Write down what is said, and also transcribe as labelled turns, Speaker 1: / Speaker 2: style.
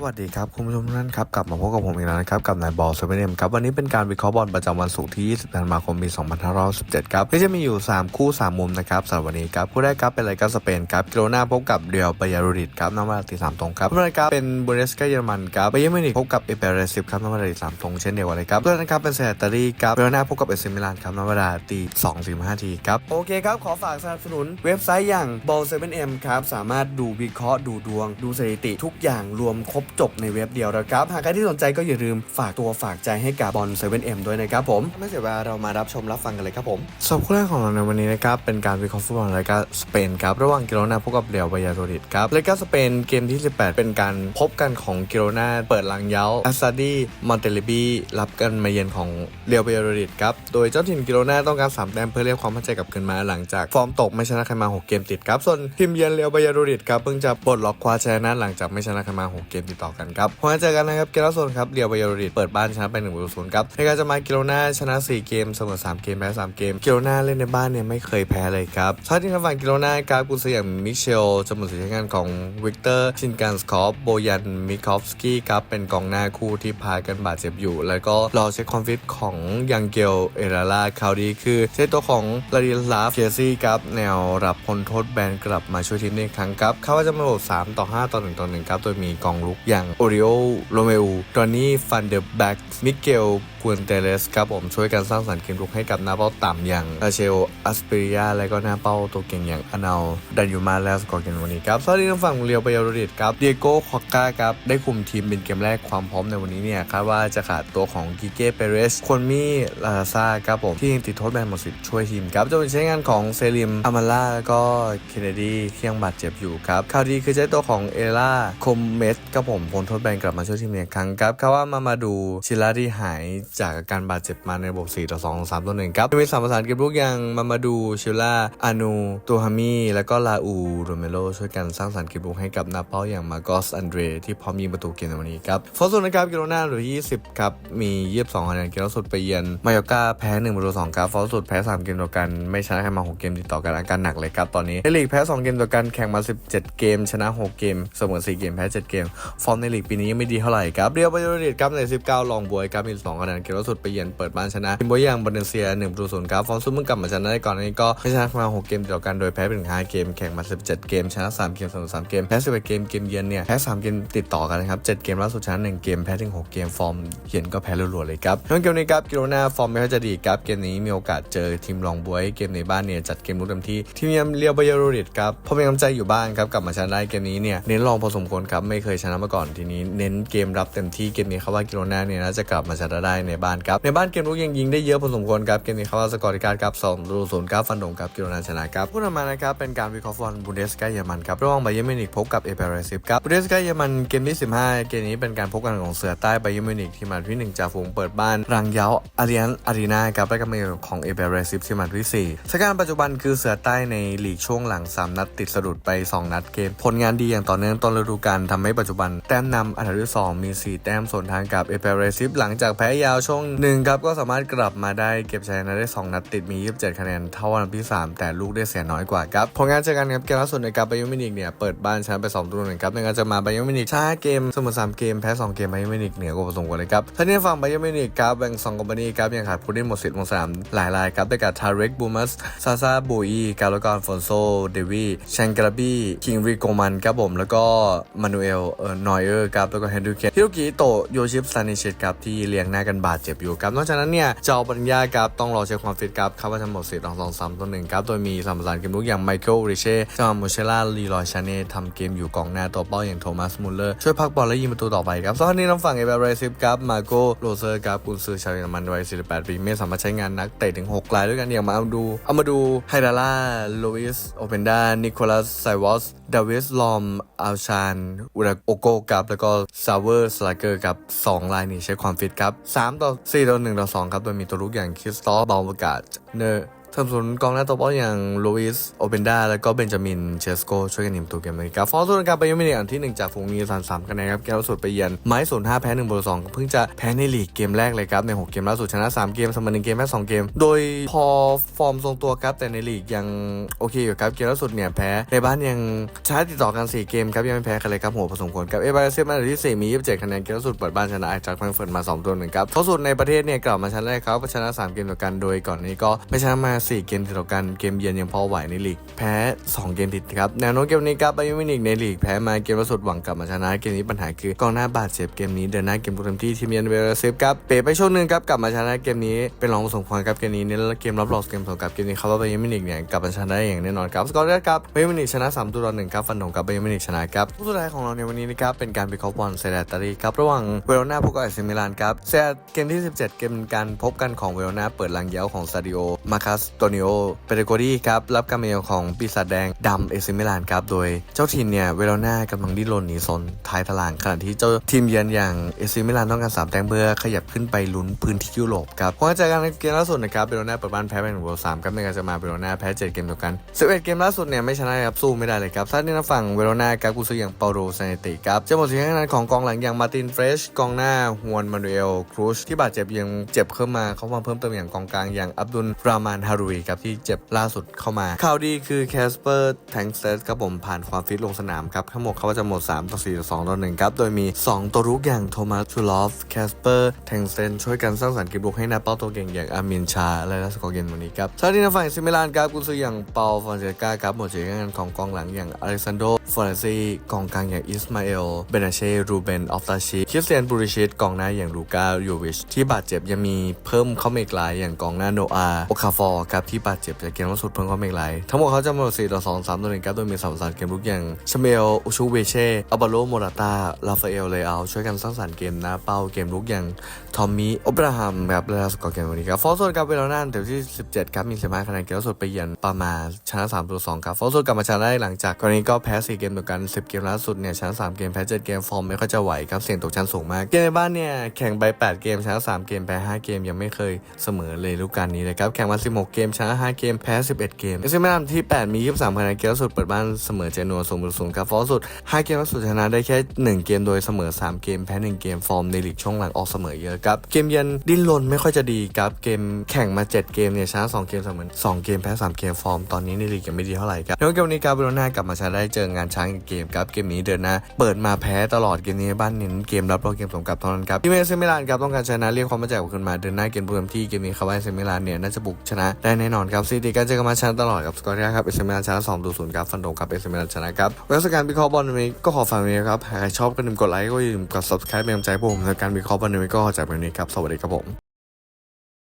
Speaker 1: สวัสดีครับคุณผู้ชมทุกท่านครับกลับมาพบกับผมอีกแล้วนะครับกับนายบอลเซเว่นเอ็มครับวันนี้เป็นการวิเคราะห์บอลประจำวันศุกร์ที่ 20 ธันวาคม ปี 2517 ครับที่จะมีอยู่ 3 คู่ 3 มุมนะครับสำหรับวันนี้ครับคู่แรกครับเป็นรายการสเปนครับกิโลนาพบกับเรียลบายารูดิดครับน้ำมันตีสามตรงครับคู่แรกครับเป็นบูเดสกาเยอรมันครับบาเยอรมินิกพบกับเอเปเรซิฟครับน้ำมันตีสามตรงเช่นเดียวกันเลยครับคู่แรกนะครับเป็นเซตารีครับเรอัลนาพบกับเอซิมิลานครับน้ำมันตีสองสี่ห้าทีครับโอเคครับขอฝากสนับสนุนเว็บไซต์อย่าง ball 7 m ครับสามารถดูวิเคราะห์ดูดวง ดูสถิติทุกอย่างรวมครบจบในเว็บเดียวนะครับ หากใครที่สนใจก็อย่าลืมฝากตัวฝากใจให้กับบอล 7M ด้วยนะครับผม ไม่เสียเวลาเรามารับชมรับฟังกันเลยครับผมสำหรับคู่แรกของเราในวันนี้นะครับ เป็นการวิเคราะห์ฟุตบอลรายการสเปนครับ ระหว่างกิโลนาพบกับเรียวบายาโดริดครับรายการสเปนเกมที่ 18 เป็นการพบกันของกิโลนาเปิดหลังเย้าอาซาดีมอนเตลิบีรับกันมาเยือนของเรียวบายาโดริดครับ โดยเจ้าถิ่นกิโลนาต้องการสามแต้มเพื่อเรียกความมั่นใจกลับคืนมาหลังจากฟอร์มตกไม่ชนะใครมาหกเกมติดครับ ส่วนทีมเยือนเรียวบายาโดริดครับเพิ่งจะปลดล็อกคว้าชนะหลังจากไม่ชนะใครมาหกเกมติดต่อกันครับพอเจอกันนะครับเกมล่าสุดครับเรียวบายาโดริดเปิดบ้านชนะไป1นึ่งประตูศูนย์ครับในการจะมากิโลนาชนะ 4 เกมเสมอ3เกมแพ้3เกมกิโลนาเล่นในบ้านเนี่ยไม่เคยแพ้เลยครับชาติที่ทางฝั่งกิโลนาครับกุนซือย่างมิเชลจะหมดสิทธิ์ใช้งานของวิกเตอร์ชินการสคอฟโบยันมิคอฟสกี้ครับเป็นกองหน้าคู่ที่พากันบาดเจ็บอยู่ แล้วก็รอเช็คความฟิตของยังเกลเอราลาข่าวดีคือเซตตัวของลาดิลาฟเคียซี่ครับแนวรับพ้นโทษแบนกลับมาช่วยทีมในครั้งครับเขาว่าจะมาโหลด3ต่อ 5 ต่อ 1 ต่อ 1 ครับ โดยมีกองลุกอย่างโอริโอโรเมโอดอนนี่ฟันเดอร์แบ็กมิเกลกูนเตเลสครับผมช่วยกันสร้างสรรค์เกมรุกให้กับหน้าเป้าต่ำอย่างอาเชลอัสเปริยาและก็หน้าเป้าตัวเก่งอย่างอนาลดันยูมาและสกอร์เกนวันนี้ครับสวัสดีทางฝั่งเรียวไปยาโรดิดครับเดียโก้คอกกาครับได้คุมทีมเป็นเกมแรกความพร้อมในวันนี้เนี่ยคาดว่าจะขาดตัวของกิเก้เปเรสควนมี่ลาซาครับผมที่ยังติดโทษแบนหมดสิทธิ์ช่วยทีมครับจะเป็นใช้งานของเซริมอามาล่าแล้วก็เคนเนดีที่ยังบาดเจ็บอยู่ครับข่าวดีคือใช้ตัวของเอล่าคมเมสครับผมพ้นโทษแบนกลับมาช่วยทีมอีกครั้งครับเขาว่ามามาดูชิลาที่หายจากอาการบาดเจ็บมาในระบบ 4 ต่อ 2 3 ต่อ 1 ครับมีสามประสานเกมลุกอย่างมามาดูชิล่าอานูตูฮามีแล้วก็ลาอูโรเมโลช่วยกันสร้างสรรค์เกมลุกให้กับนาเป้าอย่างมาโกสอันเดรที่พร้อมยิงประตูเกมในวันนี้ครับฟอร์ซูนนะครับกิโลนาหรือ 20 ครับ มี22คะแนนเกมล่าสุดไปเยือนมายอกาแพ้1ประตู2ครับฟอร์สุดแพ้3เกมต่อกันไม่ชนะใครมา 6 เกมติดต่อกันอาการหนักเลยครับตอนนี้ในลีกแพ้ 2 เกมต่อกันแข่งมา 17 เกม ชนะ 6 เกมเสมอ4เกมแพ้ 7 เกม ฟอร์มในลีกปีนี้ยังไม่ดีเท่าไหร่ครับเรียวบาโยริดครับใน 19 ลองบวยครับมี2คะแนนเกมล่าสุดไปเยือนเปิดบ้านชนะทีมบวยอย่างบาเลนเซีย1ประตูศูนย์ครับฟอร์มซุ่มเพิ่งกลับมาชนะได้ก่อนนี้ก็ไม่ชนะมา6เกมติดต่อกันโดยแพ้เป็น5เกมแข่งมา 17 เกมชนะ 3 เกมเสมอ3เกมแพ้11เกมเกมเยือนเนี่ยแพ้3เกมติดต่อกันนะครับ7เกมล่าสุดชนะ1เกมแพ้ถึง6เกมฟอร์มเย็นก็แพ้รัวๆเลยครับเรื่องเกมนี้ครับกิโลนาฟอร์มไม่ค่อยจะดีครับเกมนี้มีโอกาสเจอทีมรองบวยเกมในบ้านเนี่ยจัดเกมรุกเต็มที่ทีมเยือนเรียวบายโรดิดครับพอมีกำลังใจอยู่บ้านครับกลับมาชนะได้เกมนี้เนี่ยเน้นรองพอสมควรครับไม่เคยชนะมาก่อนทีนี้เน้นเกมรับเต็มที่เกมนี้เขาว่ากิโลนาเนี่ยน่าจะกลับมาชนะได้ในบ้านครับในบ้านเกมรุกยังยิงได้เยอะพอสมควรครับเกมนี้เขาว่าสกอร์ที่การครับ2ประตูศูนย์ครับฟันดงครับกิโลนาชนะครับผู้นำมานะครับเป็นการวิเคราะห์ฟุตบอลบูนเดสกาเยอรมันครับระหว่างไบเยอร์มิวนิกพบกับเอเปเรซิฟครับบูนเดสกาเยอรมันเกมที่ 15 เกมนี้เป็นการพบกันของเสือใต้ไบเยอร์มิวนิกที่มาที่หนึ่งจ่าฝูงเปิดบ้านรังเย้าอารียนอารีนาครับและกับมือของเอเปเรซิฟที่มาที่สี่สถานการณ์ปัจจุบันคือเสือใต้ในลีกช่วงหลัง 3 นัดติดสะดุดไป 2 นัดเกม ผลงานดีอย่างต่อเนื่องต้นฤดูกาลทำให้ปัจจุบันแต้มนำอันดับที่2มี 4 แต้มส่วนทางกับเอเปเรซิฟหลังจากแพ้ยาวช่วงหนึ่งครับก็สามารถกลับมาได้เก็บชัยชนะได้ 2 นัดติดมี 27 คะแนนเท่าอันดับที่ 3 แต่ลูกได้เสียน้อยกว่าครับผลงานเจอกันครับเกมล่าสุดในการไบเยอร์มินิกเนี่ยเปิดบ้านชนะไป2ตัวหนึ่งครับในการจะมาไบเยอร์มินิกชนะเกมเสมอ3เกมแพ้2เกมไบเยอร์มินิกเหนือกว่าผสมกันเลยครับท่านี้ฝั่งไบเยอร์มินิกครับแบ่ง2คอมพานีครับยังขาดผู้เล่นหมดสิทธิ์ลงสนามหลายรายครับได้กับทาร็กบูมัสซาซาบุยกาลกอนฟอนโซเดวีแชงกราบี้คิงริโกมันครับผมแล้วก็มานูเอลเออนอยเออร์ครับแล้วก็เฮนริเคนฮิโรกิโตะโยชิปซานิเชตครับที่เลี้ยงหน้ากันบาดเจ็บอยู่ครับนอกจากนั้นเนี่ยเจ้าปัญญาครับต้องรอเช็คความฟิตครับคาดว่าจะหมดสิทธิ์ลองสองสามตัวหนึ่งครับโดยมีสามประสานเกมลุกอย่างไมเคิลริเช่จามูเชล่าลีลอยชาเน่ทำเกมอยู่กองหน้าตัวเป้าอย่างโทมัสมุลเลอร์ช่วยพักบอลและยิงประตูต่อไปครับส่วนนี้ทางฝั่งเอเบรซิฟครับมาโกโรเซอร์ครับกุนซือชาวเยอรมันวัย48ปีไม่สามารถใช้งานนักเตะถึง6รายด้วยกันอย่างมาเอาดูเอามาดูไฮดาร่าโลอิสโอเปนดานิโคลัสไซวอสดาวิสลอมอัลชานอุราโอโกครับแล้วก็ซาวเวอร์สไลเกอร์ครับ2รายนี้ใช้ความฟิตครับ3ต่อ 4 ต่อ 1 ต่อ 2 ครับ โดยมีตัวลุกอย่างคริสตอฟบอลกาดเนอร์ สนับสนุนกองหน้าตัวเป้าอย่างลูอิสโอเปนดาและก็เบนจามินเชสโกช่วยกันหนิมตัวเกมเลยครับฟอร์ซูนการไปยังไม่ได้อันที่หนึ่งจากฝูงมีสามสามคะแนนครับเกมล่าสุดไปเยือนไม้ศูนย์ห้าแพ้หนึ่งบอลสองเพิ่งจะแพ้ในลีกเกมแรกเลยครับในหกเกมล่าสุดชนะสามเกมเสมอหนึ่งเกมแพ้สองเกม โดยพอฟอร์มทรงตัวครับแต่ในลีกยังโอเคอยู่ครับเกมล่าสุดเนี่ยแพ้ในบ้านยังชนะติดต่อกันสี่เกมครับยังไม่แพ้ใครเลยครับโหพอสมควรครับเอเบอราเซียมาอันดับที่สี่มียี่สิบเจ็ดคะแนนเกมล่าสุดเปิดบ้านชนะจากแฟรงเฟิร์ตมาสองตัวหนึ่งครับล่าสุดในประเทศเนี่ยกลับมาชนะได้ครับชนะสามเกมต่อกันโดยก่อนนี้ก็ไม่ชนะมาสี่เกมติดต่อกันเกมเยือนยังพอไหวในลีกแพ้สองเกมติดครับแนวโน้มเกมนี้ครับไบเยอร์มิวนิกในลีกแพ้มาเกมล่าสุดหวังกลับมาชนะเกมนี้ปัญหาคือกองหน้าบาดเจ็บเกมนี้เดินหน้าเกมบุกเต็มที่ทีมเยือนเวลเซฟครับเป๋ไปช่วงหนึ่งครับกลับมาชนะเกมนี้เป็นรองผสมควรครับเกมนี้เน้นเกมรับรองเกมสองกับเกมนี้เขาว่าไบเยอร์มิวนิกเนี่ยกลับมาชนะได้อย่างแน่นอนครับสกอร์แรกครับไบเยอร์มิวนิกชนะ3ตัวต่อหนึ่งครับฟันธงกับไบเยอร์มิวนิกชนะครับผู้สุดท้ายของเราในวันนี้นะครับเป็นการไปคอบบอลเซเดตารีครับระหว่างเวโรนาพบกับเอซิมิลานครับเซตเกมที่ 17 เกมการพบกันของเวโรนาเปิดลังเย้าของซาดิโอมาคัสโตนิโอเปเรโกดีครับรับการเมลของปีศาจแดงดำเอซิมิลานครับโดยเจ้าทีมเนี่ยเวโรนากำลังดิ้นรนหนีซนท้ายตารางขณะที่เจ้าทีมเยือนอย่างเอซิมิลานต้องการสามแต้มเพื่อขยับขึ้นไปลุ้นพื้นที่ยุโรปครับพอจากการเกมล่าสุดนะครับเวโรนาเปิดบ้านแพ้ไปหนึ่งบอลสามครับในการจะมาเวโรนาแพ้เจ็ดเกมเดียวกันสิบเอ็ดเกมล่าสุดเนี่ยไม่ชนะครับสู้ไม่ได้เลยครับถ้าในฝั่งเวโรนาครับกุซืออย่างเปาโรซานติครับจะหมดสิ่งที่นั้นของกองหลังอย่างมาตินเฟรชกองหน้าฮวนมานูเอลครูชที่บาดเจ็บยังเจ็บเข้ามาเข้ามาเพิ่มเติมอย่างกองกลางอย่างอับดุลรามานฮารุยครับที่เจ็บล่าสุดเข้ามา ข่าวดีคือแคสเปอร์แทงเซสครับผมผ่านความฟิตลงสนามครับทั้งหมดเขาว่าจะหมด 3 ต่อ 4 ต่อ 2 ต่อ 1 ครับ โดยมี 2 ตัวรุกอย่างโทมัสชูลอฟแคสเปอร์แทงเซนช่วยกันสร้างสรรค์กมบุกให้นาเป้าตัวเก่งอย่างอามินชา และลัสกอร์เกนวันนี้ครับชาติในฝั่งซิมิลานครับกุนซืออย่างเปาฟอนเซกาครับหมดเสียงานของกองหลังอย่างอเล็กซานโดฟอร์เรซีกองกลางอย่างอิสมาเอลเบนาเช่รูเบนออฟตาชิคริสเตียนบูริชิตกองหน้าอย่างลูกาโยวิชที่บาดเจ็บยังมีเพิ่มเข้ามาอีกหลายอย่างกองหน้าโนอาโอคาฟอร์ครับที่บาดเจ็บจากเกมล่าสุดเพิ่มเข้ามาอีกหลายทั้งหมดเขาจะหมด4ต่อ2 3ต่อ1ครับโดยมีสามสารเกมลุกอย่างชเมลอุชูเวเช่อับาโลโมราตาลาฟาเอลเลอาช่วยกันสร้างสรรค์เกมน้าเป้าเกมลุกอย่างทอมมี่โอบราฮัมครับและสกอร์เกมวันนี้ครับฟอร์โซนกับเวลานันเดี๋ยวที่ 17ครับมีสิบห้าคะแนนเกมล่าสุดไปเยือนปามาชนะ3ตัว2ครับฟอร์โซนกลับมาชนะได้หลังจากกรณีก็แพ้4เกมต่อกัน 10 เกมล่าสุดเนี่ยชนะ3เกมแพ้7เกมฟอร์มไม่ค่อยจะไหวครับเสี่ยงตกชั้นสูงมากเกมในบ้านเนี่ยแข่งไป8เกมชนะ3เกมแพ้5เกมยังไม่เคยเสมอเลยฤดูกาลนี้เลยครับแข่งมา16เกกมชนะ5เกมแพ้11 เกมเอซิมิลานที่ 8 มี 23คะแนนเกมล่าสุดเปิดบ้านเสมอเจนัว0 0ครับฟอร์สุด 5 เกมล่าสุดชนะได้แค่ 1 เกมโดยเสมอ 3 เกมแพ้ 1 เกมฟอร์มในลีกช่วงหลังออกเสมอเยอะครับ เกมเย็นดิ้นรนไม่ค่อยจะดีครับเกมแข่งมา 7 เกมเนี่ยชนะ2เกมเสมอ2เกมแพ้3เกมฟอร์มตอนนี้ในลีกยังไม่ดีเท่าไหร่ครับแล้วเกมนี้การบรนากลับมาชนะได้เจองานช้างอีกเกมครับเกมนี้เดินหน้าเปิดมาแพ้ตลอดเกมนี้บ้านเน้นเกมรับรองเกมสมกับเท่านั้นครับที่เมเซมิลานครับต้องการชนะเรียกความมั่นใจกลับคืนมาเดินหน้าเกมเพิ่มที่เกมนี้เขาว่าเซมิลานเนี่ยน่าจะบุกชนะได้แน่นอนครับซีดีการเจอกันมาชนะตลอดครับสกอร์เนียครับเอเซมิลานชนะ2ต่อ0ครับฟันโดกับเอเซมิลานชนะครับเวลสการวิเคราะห์บอลนนี้ก็ขอฝากไว้นะครับหากใครชอบก็อย่าลืมกดไลค์ก็อย่าลืมกด subscribe เป็นกำลังใจผมในการวิเคราะห์บอลนนี้ก็ขอจากวันนี้ครับสวัสดีครับผม